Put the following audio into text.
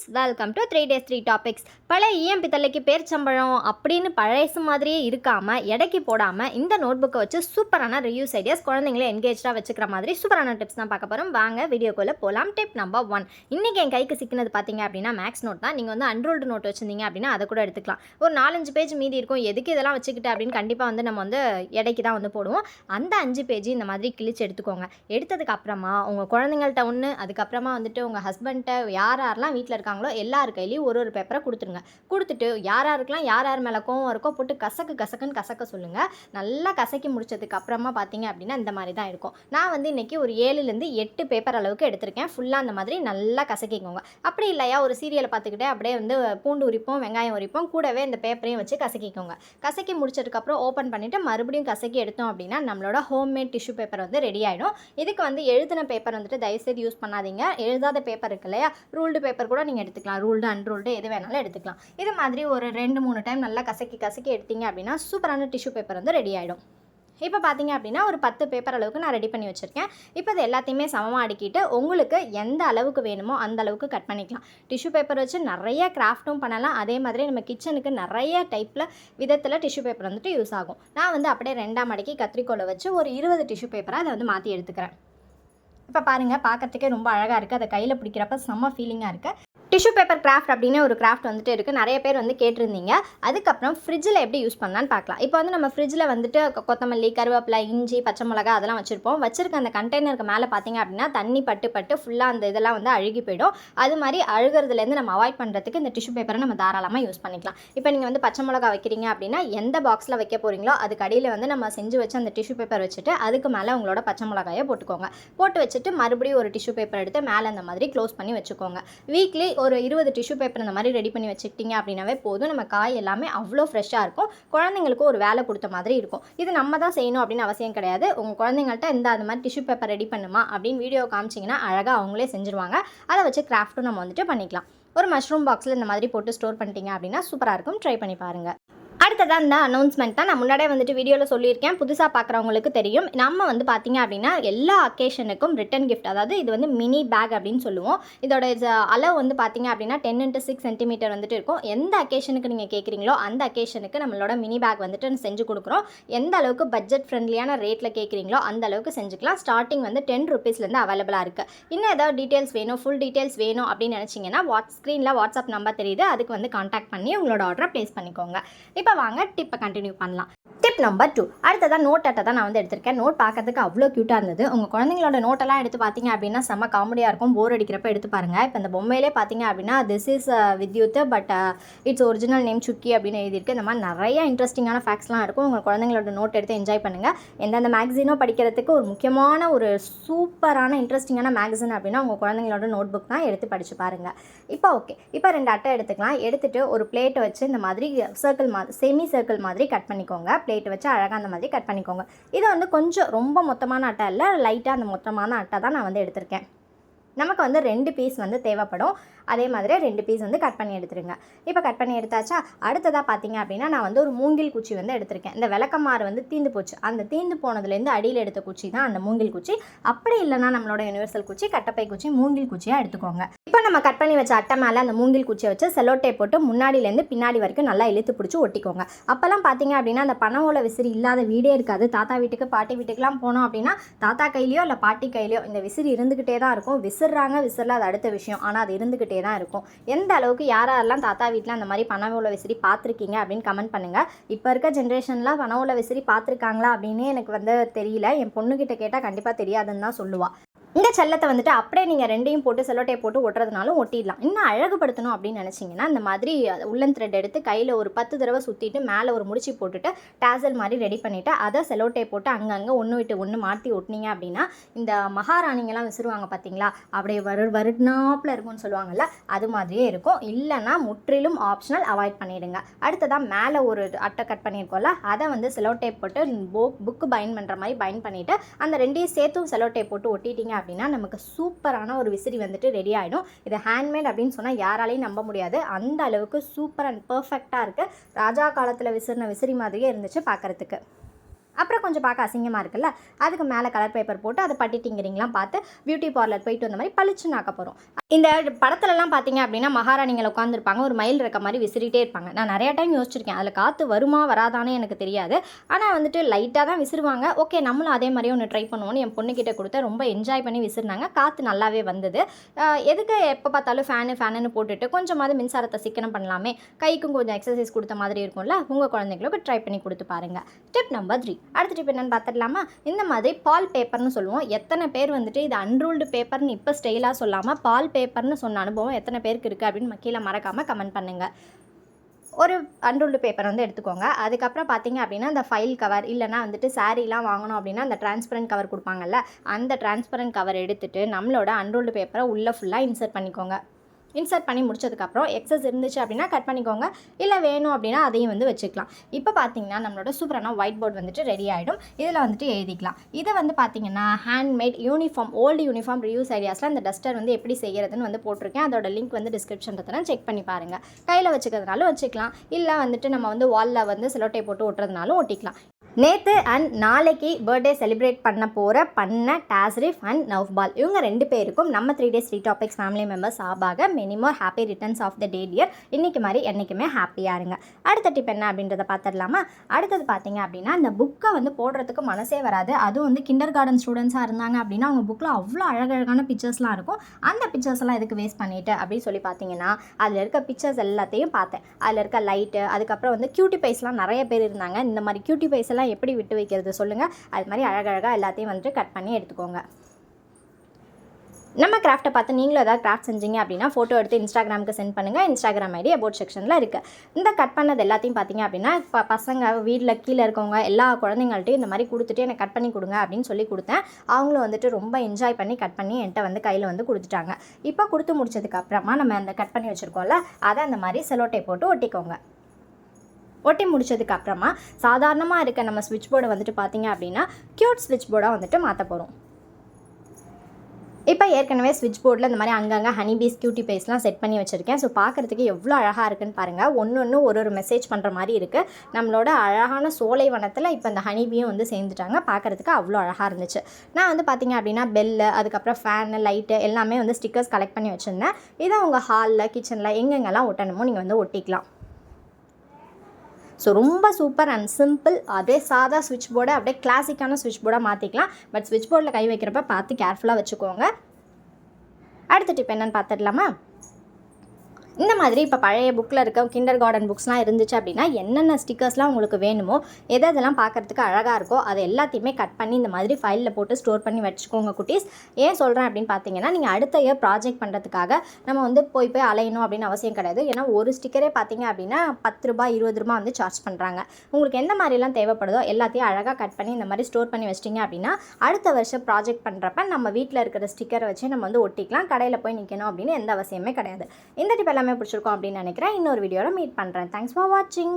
Friends welcome to three days three topics பழைய இஎம்பி தலைக்கு பேர்ச்சம்பழம் அப்படின்னு பழையசு மாதிரியே இருக்காமல் எடைக்கு போடாமல் இந்த நோட் புக்கை வச்சு சூப்பரான ரிவ்யூஸ் ஐடியாஸ் குழந்தைங்கள என்கேஜாக வச்சுக்கிற மாதிரி சூப்பரான டிப்ஸ் தான் பார்க்க போகிறோம் வாங்க வீடியோக்குள்ளே போகலாம் டிப் நம்பர் ஒன் இன்றைக்கி என் கைக்கு சிக்கினது பார்த்தீங்க அப்படின்னா மேக்ஸ் நோட் தான். நீங்கள் வந்து அன்ரோல்டு நோட் வச்சிருந்தீங்க அப்படின்னா அதை கூட எடுத்துக்கலாம். ஒரு நாலஞ்சு பேஜ் மீதி இருக்கும். எதுக்கு இதெல்லாம் வச்சுக்கிட்டு அப்படின்னு கண்டிப்பாக வந்து நம்ம வந்து எடைக்கு தான் வந்து போடுவோம். அந்த அஞ்சு பேஜ் இந்த மாதிரி கிழிச்சு எடுத்துக்கோங்க. எடுத்ததுக்கப்புறமா உங்கள் குழந்தைங்கள்ட்ட ஒன்று அதுக்கப்புறமா வந்துட்டு உங்கள் ஹஸ்பண்ட்டை யார் யாரெல்லாம் வீட்டில் இருக்காங்களோ எல்லார் கையிலையும் ஒரு ஒரு பேப்பரை கொடுத்துருங்க. கொடுத்துட்டு யார் யாருக்கெல்லாம் யார் யார் மேலே கோவம் இருக்கோ போட்டு கசக்கு கசக்குன்னு கசக்க சொல்லுங்கள் நல்லா கசக்கி முடிச்சதுக்கு அப்புறமா பார்த்தீங்க அப்படின்னா இந்த மாதிரி தான் இருக்கும். நான் வந்து இன்றைக்கி ஒரு ஏழுலேருந்து எட்டு பேப்பர் அளவுக்கு எடுத்திருக்கேன். ஃபுல்லாக அந்த மாதிரி நல்லா கசக்கிக்கோங்க. அப்படி இல்லையா ஒரு சீரியலை பார்த்துக்கிட்டே அப்படியே வந்து பூண்டு உரிப்போம் வெங்காயம் உரிப்போம் கூடவே இந்த பேப்பரையும் வச்சு கசக்கிக்கோங்க. கசக்கி முடிச்சதுக்கப்புறம் ஓப்பன் பண்ணிவிட்டு மறுபடியும் கசக்கி எடுத்தோம் அப்படின்னா நம்மளோட ஹோம்மேட் டிஷ்யூ பேப்பர் வந்து ரெடி ஆகிடும் இதுக்கு வந்து எழுதின பேப்பர் வந்துட்டு தயவுசெய்து யூஸ் பண்ணாதீங்க. எழுதாத பேப்பர் இருக்கு இல்லையா ரூல்டு பேப்பர் கூட நீங்கள் எடுத்துக்கலாம். ரூல்டு அன்ரூல்டு எது வேணாலும் எடுத்துக்கலாம். இது மாதிரி ஒரு ரெண்டு மூணு டைம் நல்லா கசக்கி கசக்கி எடுத்தீங்க அப்படின்னா சூப்பரான டிஷ்யூ பேப்பர் வந்து ரெடி ஆகிடும் இப்போ பார்த்தீங்க அப்படின்னா ஒரு பத்து பேப்பர் அளவுக்கு நான் ரெடி பண்ணி வச்சுருக்கேன். இப்போ இது எல்லாத்தையுமே சமமாக அடுக்கிட்டு உங்களுக்கு எந்த அளவுக்கு வேணுமோ அந்த அளவுக்கு கட் பண்ணிக்கலாம். டிஷ்யூ பேப்பர் வச்சு நிறைய கிராஃப்ட்டும் பண்ணலாம். அதே மாதிரி நம்ம கிச்சனுக்கு நிறைய டைப்பில் விதத்தில் டிஷ்யூ பேப்பர் வந்துட்டு யூஸ் ஆகும். நான் வந்து அப்படியே ரெண்டாம் மடக்கி கத்திரிக்கோலை வச்சு ஒரு இருபது டிஷ்யூ பேப்பரை அதை வந்து மாற்றி எடுத்துக்கிறேன். இப்போ பாருங்கள் பார்க்கறதுக்கே ரொம்ப அழகாக இருக்குது அதை கையில் பிடிக்கிறப்ப செம்ம ஃபீலிங்காக இருக்குது டிஷ்யூ பேப்பர் கிராஃப்ட் அப்படின்னு ஒரு கிராஃப்ட் வந்துட்டு இருக்குது நிறைய பேர் வந்து கேட்டிருந்தீங்க. அதுக்கப்புறம் ஃப்ரிட்ஜில் எப்படி யூஸ் பண்ணலான்னு பார்க்கலாம். இப்போ வந்து நம்ம ஃப்ரிட்ஜில் வந்துட்டு கொ- கொத்தமல்லி கருவேப்பிலை இஞ்சி பச்சை மிளகா அதெல்லாம் வச்சுருப்போம். வச்சிருக்க அந்த கண்டெய்னருக்கு மேலே பார்த்தீங்க அப்படின்னா தண்ணி பட்டு பட்டு ஃபுல்லாக அந்த இதெல்லாம் வந்து அழுகி போயிடும். அது மாதிரி அழுகிறதுலேருந்து நம்ம அவாய்ட் பண்ணுறதுக்கு இந்த டிஷ்யூ பேப்பரை நம்ம தாராளமாக யூஸ் பண்ணிக்கலாம். இப்போ நீங்கள் வந்து பச்சை மிளகா வைக்கிறீங்க அப்படின்னா எந்த பாக்ஸில் வைக்க போகிறீங்களோ அதுக்கு அடியில் வந்து நம்ம செஞ்சு வச்சு அந்த டிஷ்யூ பேப்பர் வச்சுட்டு அதுக்கு மேலே உங்களோட பச்சை மிளகாயை போட்டுக்கோங்க. போட்டு வச்சுட்டு மறுபடியும் ஒரு டிஷ்யூ பேப்பர் எடுத்து மேலே அந்த மாதிரி க்ளோஸ் பண்ணி வச்சுக்கோங்க. வீக்லி ஒரு இருபது டிஷ்யூ பேப்பர் இந்த மாதிரி ரெடி பண்ணி வச்சுக்கிட்டிங்க அப்படின்னாவே போதும். நம்ம காய் எல்லாமே அவ்வளோ ஃப்ரெஷ்ஷாக இருக்கும். குழந்தைங்களுக்கும் ஒரு வேலை கொடுத்த மாதிரி இருக்கும். இது நம்ம தான் செய்யணும் அப்படின்னு அவசியம் கிடையாது. உங்கள் குழந்தைங்கள்ட்ட இந்த அந்த மாதிரி டிஷ்யூ பேப்பர் ரெடி பண்ணுமா அப்படின்னு வீடியோ காமிச்சிங்கன்னா அழகாக அவங்களே செஞ்சுருவாங்க. அதை வச்சு கிராஃப்ட்டும் நம்ம வந்துட்டு பண்ணிக்கலாம். ஒரு மஷ்ரூம் பாக்ஸில் இந்த மாதிரி போட்டு ஸ்டோர் பண்ணிட்டீங்க அப்படின்னா சூப்பராக இருக்கும். ட்ரை பண்ணி பாருங்கள் அடுத்ததான் இந்த அனௌன்ஸ்மெண்ட் தான் நான் முன்னாடியே வந்துட்டு வீடியோவில் சொல்லியிருக்கேன். புதுசாக பார்க்குறவங்களுக்கு தெரியும். நம்ம வந்து பார்த்தீங்க அப்படின்னா எல்லா அக்கேஷனுக்கும் ரிட்டன் கிஃப்ட் அதாவது இது வந்து மினி பேக் அப்படின்னு சொல்லுவோம். இதோட அளவு வந்து பார்த்தீங்க அப்படின்னா டென் இன்ட்டு சிக்ஸ் சென்டிமீட்டர் வந்துட்டு இருக்கும். எந்த அக்கேஷனுக்கு நீங்கள் கேட்குறீங்களோ அந்த அக்கேஷனுக்கு நம்மளோட மினி பேக் வந்துட்டு செஞ்சு கொடுக்குறோம். எந்த அளவுக்கு பட்ஜெட் ஃப்ரெண்ட்லியான ரேட்டில் கேட்குறீங்களோ அந்த அளவுக்கு செஞ்சுக்கலாம். ஸ்டார்டிங் வந்து டென் ருபீஸ்லேருந்து அவைலபிளாக இருக்குது இன்னும் ஏதாவது டீட்டெயில்ஸ் வேணும் ஃபுல் டீட்டெயில்ஸ் வேணும் அப்படின்னு நினச்சிங்கன்னா வாட்ஸ் ஸ்க்ரீனில் வாட்ஸ்அப் நம்பர் தெரியுது. அதுக்கு வந்து காண்டாக்ட் பண்ணி உங்களோட ஆர்டரை ப்ளேஸ் பண்ணிக்கோங்க. இப்போ வாங்க டிப்பை கண்டினியூ பண்ணலாம். டிப் நம்பர் டூ அடுத்ததான் நோட் அட்டை தான் நான் வந்து எடுத்திருக்கேன். நோட் பார்க்கறதுக்கு அவ்வளோ க்யூட்டாக இருந்தது. உங்கள் குழந்தைங்களோட நோட்டெல்லாம் எடுத்து பார்த்தீங்க அப்படின்னா செம்ம காமெடியாக இருக்கும். போர் அடிக்கிறப்ப எடுத்து பாருங்கள் இப்போ இந்த பொம்மையிலே பார்த்தீங்க அப்படின்னா this is Vidyut but it's original name Chukki அப்படின்னு எழுதியிருக்கு. இந்த மாதிரி நிறைய இன்ட்ரெஸ்டிங்கான ஃபேக்ட்ஸ்லாம் இருக்கும். உங்கள் குழந்தைங்களோட நோட் எடுத்து என்ஜாய் பண்ணுங்கள் எந்தெந்த மேக்சினோ படிக்கிறதுக்கு ஒரு முக்கியமான ஒரு சூப்பரான இன்ட்ரெஸ்டிங்கான மேக்சின் அப்படின்னா உங்கள் குழந்தைங்களோட நோட் புக் தான் எடுத்து படித்து பாருங்கள் இப்போ ஓகே இப்போ ரெண்டு அட்டை எடுத்துக்கலாம். எடுத்துகிட்டு ஒரு பிளேட்டை வச்சு இந்த மாதிரி சர்க்கிள் மாதிரி செமி சர்க்கிள் மாதிரி கட் பண்ணிக்கோங்க. பிளேட்டை வச்சு அழகாக அந்த மாதிரி கட் பண்ணிக்கோங்க. இது வந்து கொஞ்சம் ரொம்ப மொத்தமான அட்டை இல்லை லைட்டாக அந்த மொத்தமான அட்டை தான் நான் வந்து எடுத்திருக்கேன். நமக்கு வந்து ரெண்டு பீஸ் வந்து தேவைப்படும். அதே மாதிரி ரெண்டு பீஸ் வந்து கட் பண்ணி எடுத்துருங்க. இப்போ கட் பண்ணி எடுத்தாச்சா? அடுத்ததாக பார்த்தீங்க அப்படின்னா நான் வந்து ஒரு மூங்கில் குச்சி வந்து எடுத்திருக்கேன். இந்த விளக்கமாறு வந்து தீந்து போச்சு. அந்த தீந்து போனதுலேருந்து அடியில் எடுத்த குச்சி தான் அந்த மூங்கில் குச்சி. அப்படி இல்லைன்னா நம்மளோட யுனிவர்சல் குச்சி கட்டப்பை குச்சி மூங்கில் குச்சியாக எடுத்துக்கோங்க. இப்போ நம்ம கட் பண்ணி வச்ச அட்டை மேலே அந்த மூங்கில் குச்சியை வச்சு செலோட்டை போட்டு முன்னாடியிலேருந்து பின்னாடி வரைக்கும் நல்லா இழுத்து பிடிச்சி ஒட்டிக்கோங்க. அப்போல்லாம் பார்த்தீங்க அப்படின்னா அந்த பனை ஓலை விசிறி இல்லாத வீடே இருக்காது. தாத்தா வீட்டுக்கு பாட்டி வீட்டுக்கெலாம் போனோம் அப்படின்னா தாத்தா கையிலையோ இல்லை பாட்டி கையிலையோ இந்த விசிறி இருந்துக்கிட்டே தான் இருக்கும். விசிறி விசிறாங்க விசிறல அது அடுத்த விஷயம். ஆனால் அது இருந்துக்கிட்டே தான் இருக்கும். எந்த அளவுக்கு யார் யாரெல்லாம் தாத்தா வீட்டில் அந்த மாதிரி பணம் உள்ள விசிறி பார்த்துருக்கீங்க அப்படின்னு கமெண்ட் பண்ணுங்கள் இப்போ இருக்க ஜென்ரேஷன்லாம் பணம் உள்ள விசிறி பார்த்துருக்காங்களா அப்படின்னு எனக்கு வந்து தெரியல. என் பொண்ணுக்கிட்ட கேட்டால் கண்டிப்பாக தெரியாதுன்னு தான் சொல்லுவாள் இந்த செல்லத்தை வந்துட்டு அப்படியே நீங்கள் ரெண்டையும் போட்டு செல்லோட்டை போட்டு ஒட்டுறதுனாலும் ஒட்டிடலாம். இன்னும் அழகுபடுத்தணும் அப்படின்னு நினச்சிங்கன்னா இந்த மாதிரி உள்ளன் த்ரெட் எடுத்து கையில் ஒரு பத்து தடவை சுற்றிட்டு மேலே ஒரு முடிச்சு போட்டுட்டு டேசல் மாதிரி ரெடி பண்ணிவிட்டு அதை செலோட்டை போட்டு அங்கங்கே ஒன்று விட்டு ஒன்று மாற்றி ஒட்டினீங்க அப்படின்னா இந்த மகாராணிங்கெல்லாம் விசிறுவாங்க பார்த்தீங்களா அப்படியே வரு வருட்னாப்பில் இருக்கும்னு சொல்லுவாங்கள்ல அது மாதிரியே இருக்கும். இல்லைன்னா முற்றிலும் ஆப்ஷனல் அவாய்ட் பண்ணிவிடுங்க அடுத்ததாக மேலே ஒரு அட்டை கட் பண்ணியிருக்கோம்ல அதை வந்து செலோ டேப் போட்டு புக்கு பைன் பண்ணுற மாதிரி பைன் பண்ணிவிட்டு அந்த ரெண்டையும் சேர்த்தும் செலோ டேப் போட்டு ஒட்டிட்டீங்க அப்படின்னா நமக்கு சூப்பரான ஒரு விசிறி வந்துட்டு ரெடி ஆகிடும் இது ஹேண்ட்மேட் அப்படின்னு சொன்னால் யாராலையும் நம்ப முடியாது. அந்த அளவுக்கு சூப்பர் அண்ட் பர்ஃபெக்டாக இருக்குது ராஜா காலத்தில் விசிறின விசிறி மாதிரியே இருந்துச்சு பார்க்குறதுக்கு அப்புறம் கொஞ்சம் பார்க்க அசிங்கமாக இருக்குல்ல? அதுக்கு மேலே கலர் பேப்பர் போட்டு அதை பட்டிட்டிங்கிறீங்களாம் பார்த்து பியூட்டி பார்லர் போயிட்டு வந்த மாதிரி பளிச்சுன்னு ஆக்க போகிறோம் இந்த படத்துலலாம் பார்த்தீங்க அப்படின்னா மகாராணிகள் உட்காந்துருப்பாங்க ஒரு மயில் இருக்க மாதிரி விசிறிட்டே இருப்பாங்க. நான் நிறையா டைம் யோசிச்சிருக்கேன். அதில் காற்று வருமா வராதானே எனக்கு தெரியாது. ஆனால் வந்துட்டு லைட்டாக தான் விசிறுவாங்க. ஓகே நம்மளும் அதே மாதிரி ஒன்று ட்ரை பண்ணுவோம்னு என் பொண்ணுக்கிட்ட கொடுத்து ரொம்ப என்ஜாய் பண்ணி விசிறினாங்க. காற்று நல்லாவே வந்தது. எதுக்கு எப்போ பார்த்தாலும் ஃபேனு ஃபேனுன்னு போட்டுட்டு கொஞ்சமாவது மின்சாரத்தை சிக்கனம் பண்ணலாமே. கைக்கும் கொஞ்சம் எக்ஸசைஸ் கொடுத்த மாதிரி இருக்கும்ல. உங்கள் குழந்தைங்களுக்கு ட்ரை பண்ணி கொடுத்து பாருங்கள் ஸ்டெப் நம்பர் த்ரீ அடுத்துட்டு இப்போ என்னென்னு பார்த்துடலாமா இந்த மாதிரி பால் பேப்பர்னு சொல்லுவோம். எத்தனை பேர் வந்துட்டு இது அன்ரூல்டு பேப்பர்னு இப்போ ஸ்டைலாக சொல்லாமல் பால் பேப்பர்னு சொன்ன அனுபவம் எத்தனை பேருக்கு இருக்குது அப்படின்னு கீழே மறக்காமல் கமெண்ட் பண்ணுங்கள் ஒரு அன்ரூல்டு பேப்பர் வந்து எடுத்துக்கோங்க. அதுக்கப்புறம் பார்த்தீங்க அப்படின்னா அந்த ஃபைல் கவர் இல்லைனா வந்துட்டு சாரீலாம் வாங்கணும் அப்படின்னா அந்த டிரான்ஸ்பரண்ட் கவர் கொடுப்பாங்கல்ல அந்த டிரான்ஸ்பரண்ட் கவர் எடுத்துட்டு நம்மளோட அன்ரூல்டு பேப்பரை உள்ளே ஃபுல்லாக இன்சர்ட் பண்ணிக்கோங்க. இன்சர்ட் பண்ணி முடிச்சதுக்கப்புறம் எக்ஸஸ் இருந்துச்சு அப்படின்னா கட் பண்ணிக்கோங்க. இல்லை வேணும் அப்படின்னா அதையும் வந்து வச்சுக்கலாம். இப்போ பார்த்தீங்கன்னா நம்மளோட சூப்பரான ஒயிட் போர்டு வந்துட்டு ரெடி ஆகிடும் இதில் வந்துட்டு எழுதிக்கலாம். இதை வந்து பார்த்தீங்கன்னா handmade uniform old uniform reuse ஐடியாஸில் அந்த டஸ்டர் வந்து எப்படி செய்கிறதுன்னு வந்து போட்டிருக்கேன். அதோட லிங்க் வந்து டிஸ்கிரிப்ஷன் செக் பண்ணி பாருங்கள் கையில் வச்சுக்கிறதுனாலும் வச்சுக்கலாம். இல்லை வந்துட்டு நம்ம வந்து வாலில் வந்து செலோட்டை போட்டு ஒட்டுறதுனாலும் ஒட்டிக்கலாம். நேற்று அண்ட் நாளைக்கு பர்த்டே செலிப்ரேட் பண்ண போகிற பண்ண டாஸ்ரிஃப் அண்ட் நவ்பால் இவங்க ரெண்டு பேருக்கும் நம்ம three days three topics family members ஆபாக many more happy returns of the day dear இன்றைக்கி மாதிரி என்றைக்குமே ஹாப்பியாக இருங்க. அடுத்த டிப் என்ன அப்படின்றத பார்த்துடலாமா? அடுத்தது பார்த்தீங்க அப்படின்னா அந்த புக்கை வந்து போடுறதுக்கு மனசே வராது. அதுவும் வந்து கிண்டர் கார்டன் ஸ்டூடெண்ட்ஸாக இருந்தாங்க அப்படின்னா அவங்க புக்கில் அவ்வளோ அழகழகான பிக்சர்ஸ்லாம் இருக்கும். அந்த பிக்சர்ஸ்லாம் எதுக்கு வேஸ்ட் பண்ணிட்டு அப்படின்னு சொல்லி பார்த்தீங்கன்னா அதில் இருக்க பிக்சர்ஸ் எல்லாத்தையும் பார்த்தேன். அதில் இருக்க லைட்டு அதுக்கப்புறம் வந்து கியூட்டி பைஸ்லாம் நிறைய பேர் இருந்தாங்க. இந்த மாதிரி கியூட்டி பைஸ் இதெல்லாம் எப்படி விட்டு வைக்கிறது சொல்லுங்கள் அது மாதிரி அழகழகாக எல்லாத்தையும் வந்துட்டு கட் பண்ணி எடுத்துக்கோங்க. நம்ம கிராஃப்ட்டை பார்த்து நீங்களும் ஏதாவது கிராஃப்ட் செஞ்சீங்க அப்படின்னா ஃபோட்டோ எடுத்து இன்ஸ்டாகிராமுக்கு சென்ட் பண்ணுங்கள் இன்ஸ்டாகிராம் ஐடி அபோட் செக்ஷனில் இருக்குது இந்த கட் பண்ணது எல்லாத்தையும் பார்த்தீங்க அப்படின்னா இப்போ பசங்க வீட்டில் கீழே இருக்கவங்க எல்லா குழந்தைங்கள்ட்டையும் இந்த மாதிரி கொடுத்துட்டு எனக்கு கட் பண்ணி கொடுங்க அப்படின்னு சொல்லி கொடுத்தேன். அவங்களும் வந்துட்டு ரொம்ப என்ஜாய் பண்ணி கட் பண்ணி என்கிட்ட வந்து கையில் வந்து கொடுத்துட்டாங்க. இப்போ கொடுத்து முடிச்சதுக்கு அப்புறமா நம்ம அந்த கட் பண்ணி வச்சுருக்கோம்ல அதை அந்த மாதிரி செலோட்டை போட்டு ஒட்டிக்கோங்க. ஒட்டி முடிச்சதுக்கு அப்புறமா சாதாரணமாக இருக்க நம்ம ஸ்விட்ச் போர்டை வந்துட்டு பார்த்தீங்க அப்படின்னா க்யூட் ஸ்விட்ச் போர்டாக வந்துட்டு மாற்ற போகிறோம் இப்போ ஏற்கனவே ஸ்விட்ச் போர்டில் இந்த மாதிரி அங்கங்கே ஹனி பீஸ் கியூட்டி பேஸ்லாம் செட் பண்ணி வச்சுருக்கேன். ஸோ பார்க்குறதுக்கு எவ்வளோ அழகாக இருக்குன்னு பாருங்கள் ஒன்று ஒன்று ஒரு ஒரு மெசேஜ் பண்ணுற மாதிரி இருக்குது நம்மளோட அழகான சோலை வனத்தில் இப்போ இந்த ஹனிபியும் வந்து சேர்ந்துட்டாங்க. பார்க்குறதுக்கு அவ்வளோ அழகாக இருந்துச்சு. நான் வந்து பார்த்தீங்க அப்படின்னா பெல்லு அதுக்கப்புறம் ஃபேனு லைட்டு எல்லாமே வந்து ஸ்டிக்கர்ஸ் கலெக்ட் பண்ணி வச்சுருந்தேன். இதை உங்கள் ஹாலில் கிச்சனில் எங்கெங்கெல்லாம் ஒட்டணுமோ நீங்கள் வந்து ஒட்டிக்கலாம். ஸோ ரொம்ப சூப்பர் அண்ட் சிம்பிள் அதே சாதா சுவிட்ச் போர்டை அப்படியே கிளாசிக்கான சுவிட்ச் போர்டாக மாற்றிக்கலாம் பட் சுவிட்ச் போர்டில் கை வைக்கிறப்ப பார்த்து கேர்ஃபுல்லாக வச்சுக்கோங்க. அடுத்த டிப் என்னென்னு பார்த்துடலாமா? இந்த மாதிரி இப்போ பழைய புக்கில் இருக்க கிண்டர் கார்டன் புக்ஸ்லாம் இருந்துச்சு அப்படின்னா என்னென்ன ஸ்டிக்கர்ஸ்லாம் உங்களுக்கு வேணுமோ எது இதெல்லாம் பார்க்குறதுக்கு அழகாக இருக்கோ அதை எல்லாத்தையுமே கட் பண்ணி இந்த மாதிரி ஃபைலில் போட்டு ஸ்டோர் பண்ணி வச்சுக்கோங்க குட்டீஸ். ஏன் சொல்கிறேன் அப்படின்னு பார்த்தீங்கன்னா நீங்கள் அடுத்த இயர் ப்ராஜெக்ட் பண்ணுறதுக்காக நம்ம வந்து போய் போய் அலையணும் அப்படின்னு அவசியம் கிடையாது. ஏன்னா ஒரு ஸ்டிக்கரே பார்த்தீங்க அப்படின்னா பத்து ரூபாய் இருபது ரூபா வந்து சார்ஜ் பண்ணுறாங்க உங்களுக்கு எந்த மாதிரிலாம் தேவைப்படுதோ எல்லாத்தையும் அழகாக கட் பண்ணி இந்த மாதிரி ஸ்டோர் பண்ணி வச்சிட்டிங்க அப்படின்னா அடுத்த வருஷம் ப்ராஜெக்ட் பண்ணுறப்ப நம்ம வீட்டில் இருக்கிற ஸ்டிக்கரை வச்சு நம்ம வந்து ஒட்டிக்கலாம். கடையில் போய் நிற்கணும் அப்படின்னு எந்த அவசியமே கிடையாது. இந்த டிப் எல்லாமே பிடிச்சிருக்கோம் அப்படின்னு நினைக்கிறேன். இன்னொரு வீடியோவில் மீட் பண்ணுறேன் தேங்க்ஸ் ஃபார் வாட்சிங்